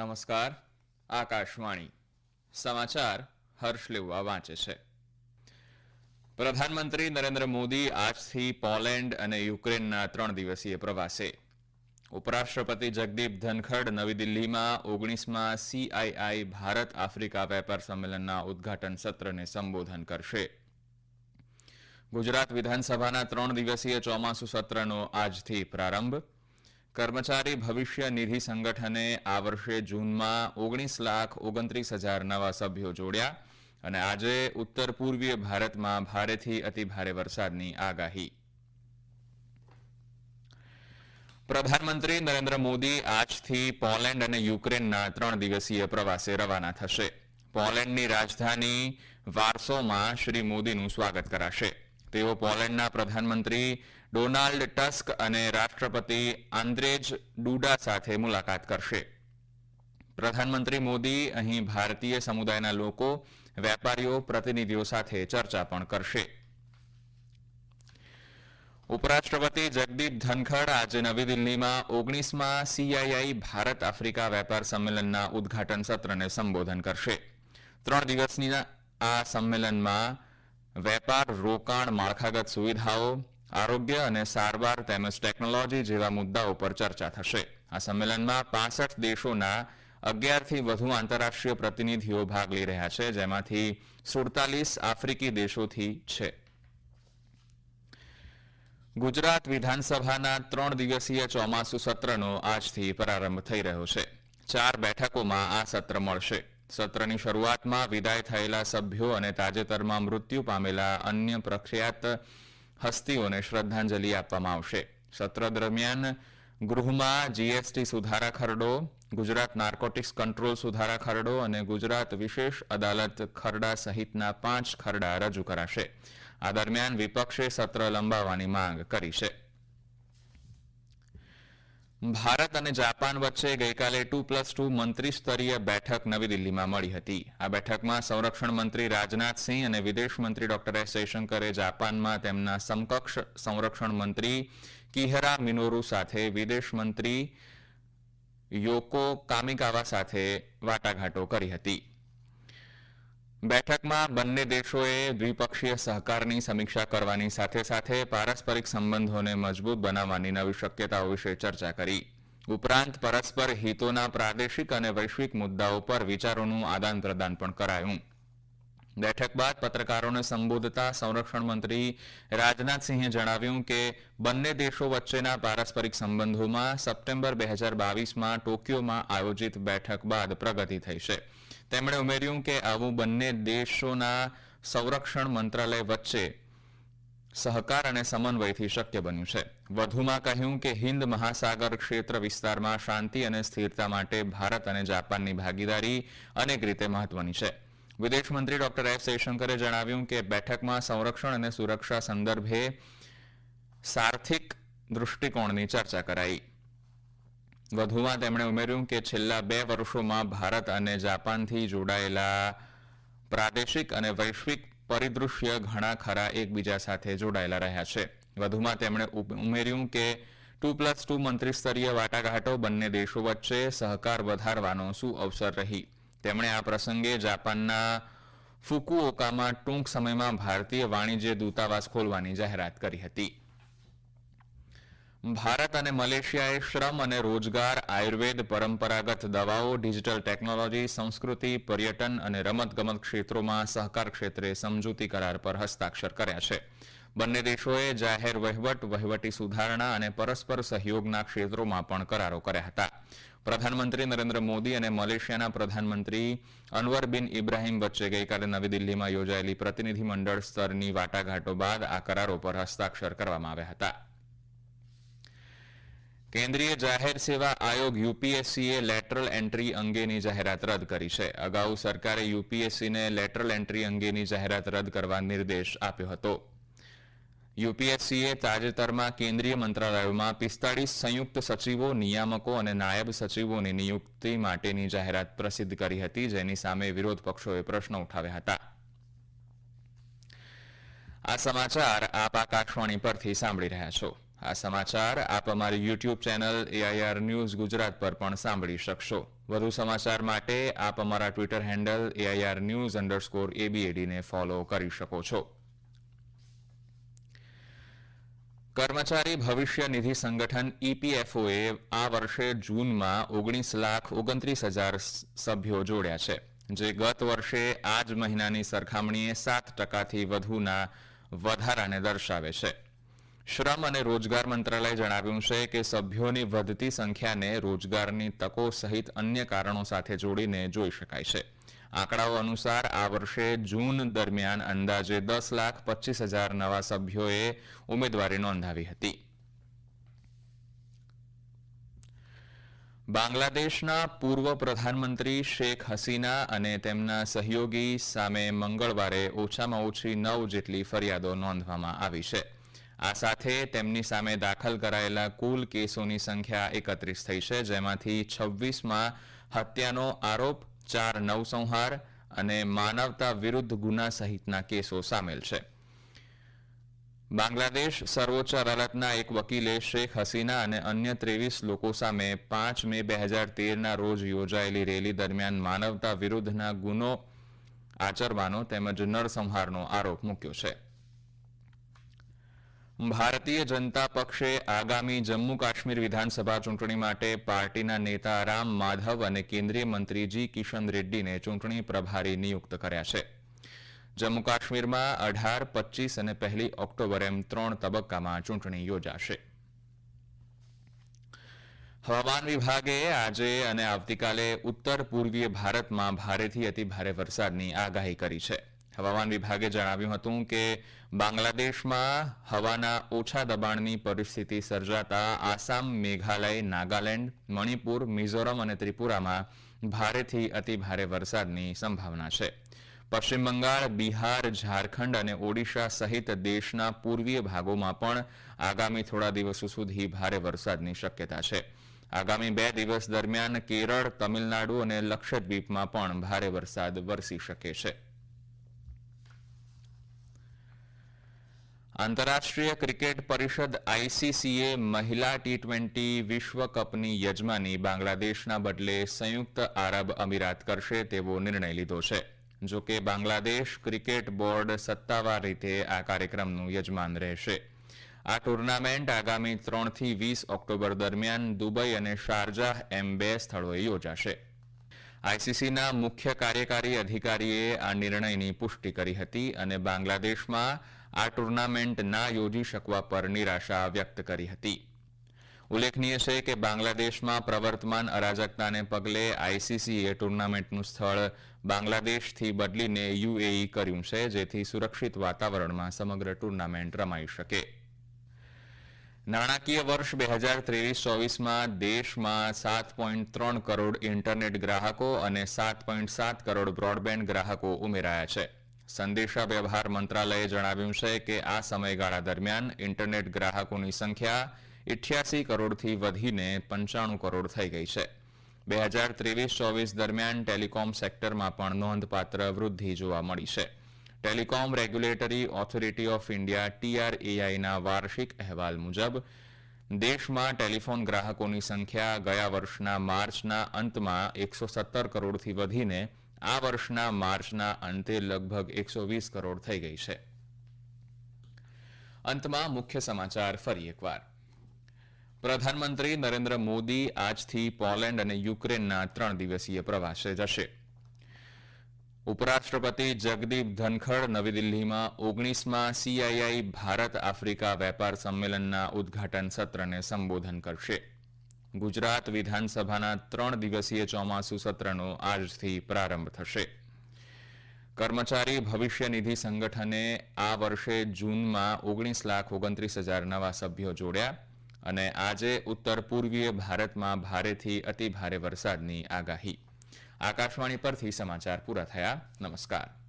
નમસ્કાર, આકાશવાણી. સમાચાર હર્ષ લેવા વાંચે છે. પ્રધાનમંત્રી નરેન્દ્ર મોદી આજથી પોલેન્ડ અને યુક્રેનના ત્રણ દિવસીય પ્રવાસે. ઉપરાષ્ટ્રપતિ જગદીપ ધનખડ નવી દિલ્હીમાં ઓગણીસમાં સીઆઈઆઈ ભારત આફ્રિકા વેપાર સંમેલનના ઉદ્ઘાટન સત્રને સંબોધન કરશે. ગુજરાત વિધાનસભાના ત્રણ દિવસીય ચોમાસુ સત્રનો આજથી પ્રારંભ કર્મચારી ભવિષ્ય નિધિ સંગઠને આ વર્ષે જૂનમાં ઓગણીસ લાખ ઓગણત્રીસ હજાર નવા સભ્યો જોડ્યા અને આજે ઉત્તર પૂર્વીય ભારતમાં ભારેથી અતિભારે વરસાદની આગાહી. પ્રધાનમંત્રી નરેન્દ્ર મોદી આજથી પોલેન્ડ અને યુક્રેનના ત્રણ દિવસીય પ્રવાસે રવાના થશે. પોલેન્ડની રાજધાની વાર્સોમાં શ્રી મોદીનું સ્વાગત કરાશે. તેઓ પોલેન્ડના પ્રધાનમંત્રી ડોનાલ્ડ ટસ્ક અને રાષ્ટ્રપતિ આંદ્રેજ ડુડા સાથે મુલાકાત કરશે. પ્રધાનમંત્રી મોદી અહીં ભારતીય સમુદાયના લોકો, વેપારીઓ, પ્રતિનિધિઓ સાથે ચર્ચા પણ કરશે. ઉપરાષ્ટ્રપતિ જગદીપ ધનખડ આજે નવી દિલ્હીમાં ઓગણીસમાં સીઆઈઆઈ ભારત આફ્રિકા વેપાર સંમેલનના ઉદ્ઘાટન સત્રને સંબોધન કરશે. ત્રણ દિવસની આ સંમેલનમાં વેપાર રોકાણ માળખાગત સુવિધાઓ આરોગ્ય અને સારવાર તેમજ ટેકનોલોજી જેવા મુદ્દાઓ પર ચર્ચા થશે. આ સંમેલનમાં પાસઠ દેશોના અગિયારથી વધુ આંતરરાષ્ટ્રીય પ્રતિનિધિઓ ભાગ લઈ રહ્યા છે, જેમાંથી સુડતાલીસ આફ્રિકી દેશોથી છે. ગુજરાત વિધાનસભાના ત્રણ દિવસીય ચોમાસુ સત્રનો આજથી પ્રારંભ થઈ રહ્યો છે. ચાર બેઠકોમાં આ સત્ર મળશે. સત્રની શરૂઆતમાં વિદાય થયેલા સભ્યો અને તાજેતરમાં મૃત્યુ પામેલા અન્ય પ્રખ્યાત હસ્તીઓને શ્રદ્ધાંજલિ આપવામાં આવશે. સત્ર દરમિયાન ગૃહમાં જીએસટી સુધારા ખરડો, ગુજરાત નાર્કોટિક્સ કંટ્રોલ સુધારા ખરડો અને ગુજરાત વિશેષ અદાલત ખરડા સહિતના પાંચ ખરડા રજૂ કરાશે. આ દરમિયાન વિપક્ષે સત્ર લંબાવવાની માંગ કરી છે. ભારત અને જાપાન વચ્ચે ગઈકાલે ટુ પ્લસ ટુ મંત્રી સ્તરીય બેઠક નવી દિલ્હીમાં મળી હતી. આ બેઠકમાં સંરક્ષણ મંત્રી રાજનાથસિંહ અને વિદેશ મંત્રી ડોક્ટર એસ જયશંકરે જાપાનમાં તેમના સમકક્ષ સંરક્ષણ મંત્રી કિહરા મિનોરુ સાથે વિદેશ મંત્રી યોકો કામિકાવા સાથે વાટાઘાટો કરી હતી. બેઠકમાં બંને દેશોએ દ્વિપક્ષીય સહકારની સમીક્ષા કરવાની સાથે સાથે પારસ્પરિક સંબંધોને મજબૂત બનાવવાની નવી શક્યતાઓ વિશે ચર્ચા કરી. ઉપરાંત પરસ્પર હિતોના પ્રાદેશિક અને વૈશ્વિક મુદ્દાઓ પર વિચારોનું આદાન પ્રદાન પણ કરાયું. બેઠક બાદ પત્રકારોને સંબોધતા સંરક્ષણ મંત્રી રાજનાથસિંહે જણાવ્યું કે બંને દેશો વચ્ચેના પારસ્પરિક સંબંધોમાં સપ્ટેમ્બર બે હજાર બાવીસમાં ટોક્યોમાં આયોજિત બેઠક બાદ પ્રગતિ થઈ છે. તેમણે ઉમેર્યું કે આવું બંને દેશોના સંરક્ષણ મંત્રાલય વચ્ચે સહકાર અને સમન્વયથી શક્ય બન્યું છે. વધુમાં કહ્યું કે હિન્દ મહાસાગર ક્ષેત્ર વિસ્તારમાં શાંતિ અને સ્થિરતા માટે ભારત અને જાપાનની ભાગીદારી અનેક રીતે મહત્વની છે. વિદેશ મંત્રી ડોક્ટર એસ જયશંકરે જણાવ્યું કે બેઠકમાં સંરક્ષણ અને સુરક્ષા સંદર્ભે સાર્થિક દૃષ્ટિકોણની ચર્ચા કરાઈ. વધુમાં તેમણે ઉમેર્યું કે છેલ્લા બે વર્ષોમાં ભારત અને જાપાનથી જોડાયેલા પ્રાદેશિક અને વૈશ્વિક પરિદૃશ્ય ઘણા ખરા એકબીજા સાથે જોડાયેલા રહ્યા છે. વધુમાં તેમણે ઉમેર્યું કે ટુ પ્લસ ટુ મંત્રી સ્તરીય વાટાઘાટો બંને દેશો વચ્ચે સહકાર વધારવાનો શું અવસર રહી? તેમણે આ પ્રસંગે જાપાનના ફુકુઓકામાં ટૂંક સમયમાં ભારતીય વાણિજ્ય દૂતાવાસ ખોલવાની જાહેરાત કરી હતી. ભારત અને મલેશિયાએ શ્રમ અને રોજગાર, આયુર્વેદ, પરંપરાગત દવાઓ, ડિજિટલ ટેકનોલોજી, સંસ્કૃતિ, પર્યટન અને રમતગમત ક્ષેત્રોમાં સહકાર ક્ષેત્રે સમજૂતી કરાર પર હસ્તાક્ષર કર્યા છે. બંને દેશોએ જાહેર વહીવટ, વહીવટી સુધારણા અને પરસ્પર સહયોગના ક્ષેત્રોમાં પણ કરારો કર્યા હતા. પ્રધાનમંત્રી નરેન્દ્ર મોદી અને મલેશિયાના પ્રધાનમંત્રી અનવર બિન ઇબ્રાહીમ વચ્ચે ગઈકાલે નવી દિલ્હીમાં યોજાયેલી પ્રતિનિધિમંડળ સ્તરની વાટાઘાટો બાદ આ કરારો પર હસ્તાક્ષર કરવામાં આવ્યા હતા. કેન્દ્રીય જાહેર સેવા આયોગ યુપીએસસીએ લેટરલ એન્ટ્રી અંગેની જાહેરાત રદ કરી છે. અગાઉ સરકારે યુપીએસસીને લેટરલ એન્ટ્રી અંગેની જાહેરાત રદ કરવા નિર્દેશ આપ્યો હતો. યુપીએસસીએ તાજેતરમાં કેન્દ્રીય મંત્રાલયોમાં પિસ્તાળીસ સંયુક્ત સચિવો, નિયામકો અને નાયબ સચિવોની નિયુક્તિ માટેની જાહેરાત પ્રસિદ્ધ કરી હતી, જેની સામે વિરોધ પક્ષોએ પ્રશ્નો ઉઠાવ્યા હતા. આ સમાચાર આપ આકાશવાણી પરથી સાંભળી રહ્યા છો. આ સમાચાર આપ અમારી YouTube channel AIR news Gujarat પર પણ સાંભળી શકશો. વધુ સમાચાર માટે આપ અમારા Twitter handle AIR news underscore એબીએડીને follow કરી શકો છો. કર્મચારી ભવિષ્ય નિધિ સંગઠન ઈપીએફઓએ આ વર્ષે જૂનમાં ઓગણીસ લાખ ઓગણત્રીસ હજાર સભ્યો જોડ્યા છે, જે ગત વર્ષે આ જ મહિનાની સરખામણીએ સાત ટકાથી વધુના વધારાને દર્શાવે છે. શ્રમ અને રોજગાર મંત્રાલયે જણાવ્યું છે કે સભ્યોની વધતી સંખ્યાને રોજગારની તકો સહિત અન્ય કારણો સાથે જોડીને જોઈ શકાય છે. આંકડાઓ અનુસાર આ વર્ષે જૂન દરમિયાન અંદાજે દસ લાખ પચીસ હજાર નવા સભ્યોએ ઉમેદવારી નોંધાવી હતી. બાંગ્લાદેશના પૂર્વ પ્રધાનમંત્રી શેખ હસીના અને તેમના સહયોગી સામે મંગળવારે ઓછામાં ઓછી નવ જેટલી ફરિયાદો નોંધવામાં આવી છે. આ સાથે તેમની સામે દાખલ કરાયેલા કુલ કેસોની સંખ્યા એકત્રીસ થઈ છે, જેમાંથી છવ્વીસમાં હત્યાનો આરોપ, ચાર નવસંહાર અને માનવતા વિરુદ્ધ ગુના સહિતના કેસો સામેલ છે. બાંગ્લાદેશ સર્વોચ્ચ અદાલતના એક વકીલે શેખ હસીના અને અન્ય ત્રેવીસ લોકો સામે પાંચ મે બે હજાર તેરના રોજ યોજાયેલી રેલી દરમિયાન માનવતા વિરુદ્ધના ગુનો આચરવાનો તેમજ નરસંહારનો આરોપ મૂક્યો છે. ભારતીય જનતા પક્ષે આગામી જમ્મુ કાશ્મીર વિધાનસભા ચૂંટણી માટે પાર્ટીના નેતા રામ માધવ અને કેન્દ્રીય મંત્રી જી કિશન રેડ્ડીને ચૂંટણી પ્રભારી નિયુક્ત કર્યા છે. જમ્મુ કાશ્મીરમાં અઢાર પચીસ અને પહેલી ઓક્ટોબર એમ ત્રણ તબક્કામાં ચૂંટણી યોજાશે. હવામાન વિભાગે આજે અને આવતીકાલે ઉત્તર પૂર્વીય ભારતમાં ભારેથી અતિભારે વરસાદની આગાહી કરી છે. હવામાન વિભાગે જણાવ્યું હતું કે બાંગ્લાદેશમાં હવાના ઓછા દબાણની પરિસ્થિતિ સર્જાતા આસામ, મેઘાલય, નાગાલેન્ડ, મણિપુર, મિઝોરમ અને ત્રિપુરામાં ભારેથી અતિભારે વરસાદની સંભાવના છે. પશ્ચિમ બંગાળ, બિહાર, ઝારખંડ અને ઓડિશા સહિત દેશના પૂર્વીય ભાગોમાં પણ આગામી થોડા દિવસો સુધી ભારે વરસાદની શક્યતા છે. આગામી બે દિવસ દરમિયાન કેરળ, તમિલનાડુ અને લક્ષદ્વીપમાં પણ ભારે વરસાદ વરસી શકે છે. આંતરરાષ્ટ્રીય ક્રિકેટ પરિષદ આઈસીસીએ મહિલા ટી ટ્વેન્ટી વિશ્વકપની યજમાની બાંગ્લાદેશના બદલે સંયુક્ત આરબ અમીરાત કરશે તેવો નિર્ણય લીધો છે. જો કે બાંગ્લાદેશ ક્રિકેટ બોર્ડ સત્તાવાર રીતે આ કાર્યક્રમનું યજમાન રહેશે. આ ટુર્નામેન્ટ આગામી ત્રણથી વીસ ઓક્ટોબર દરમિયાન દુબઈ અને શારજાહ એમ બે સ્થળોએ યોજાશે. આઈસીસીના મુખ્ય કાર્યકારી અધિકારીએ આ નિર્ણયની પુષ્ટિ કરી હતી અને બાંગ્લાદેશમાં આ ટુર્નામેન્ટ ના યોજી શકવા પર નિરાશા વ્યક્ત કરી હતી. ઉલ્લેખનીય છે કે બાંગ્લાદેશમાં પ્રવર્તમાન અરાજકતાને પગલે આઈસીસીએ ટુર્નામેન્ટનું સ્થળ બાંગ્લાદેશથી બદલીને યુએઈ કર્યું છે, જેથી સુરક્ષિત વાતાવરણમાં સમગ્ર ટુર્નામેન્ટ રમાઈ શકે. નાણાકીય વર્ષ બે હજાર ત્રેવીસ ચોવીસમાં દેશમાં સાત પોઈન્ટ ત્રણ કરોડ ઇન્ટરનેટ ગ્રાહકો અને સાત પોઈન્ટ સાત કરોડ બ્રોડબેન્ડ ગ્રાહકો ઉમેરાયા છે. સંદેશા વ્યવહાર મંત્રાલયે જણાવ્યું છે કે આ સમયગાળા દરમિયાન ઇન્ટરનેટ ગ્રાહકોની સંખ્યા ઇઠ્યાસી કરોડથી વધીને પંચાણું કરોડ થઈ ગઈ છે. બે હજાર ત્રેવીસ ચોવીસ દરમિયાન ટેલિકોમ સેક્ટરમાં પણ નોંધપાત્ર વૃદ્ધિ જોવા મળી છે. Telecom regulatory authority of India ટીઆરએઆઈના વાર્ષિક અહેવાલ મુજબ, દેશમાં ટેલિફોન ગ્રાહકોની સંખ્યા ગયા વર્ષના માર્ચના અંતમાં એકસો સત્તર કરોડથી વધીને આ વર્ષના માર્ચના અંતે લગભગ એકસો વીસ કરોડ થઈ ગઈ છે. અંતમાં મુખ્ય સમાચાર ફરી એકવાર. પ્રધાનમંત્રી નરેન્દ્ર મોદી આજથી પોલેન્ડ અને યુક્રેનના ત્રણ દિવસીય પ્રવાસે જશે. ઉપરાષ્ટ્રપતિ જગદીપ ધનખડ નવી દિલ્હીમાં ઓગણીસમાં સીઆઈઆઈ ભારત આફ્રિકા વેપાર સંમેલનના ઉદઘાટન સત્રને સંબોધન કરશે. ગુજરાત વિધાનસભાના ત્રણ દિવસીય ચોમાસુ સત્રનો આજથી પ્રારંભ થશે. કર્મચારી ભવિષ્ય નિધિ સંગઠને આ વર્ષે જૂનમાં ઓગણીસ લાખ ઓગણત્રીસ હજાર નવા સભ્યો જોડ્યા અને આજે ઉત્તર પૂર્વીય ભારતમાં ભારેથી અતિ ભારે વરસાદની આગાહી. આકાશવાણી પરથી સમાચાર પૂરા થયા. નમસ્કાર.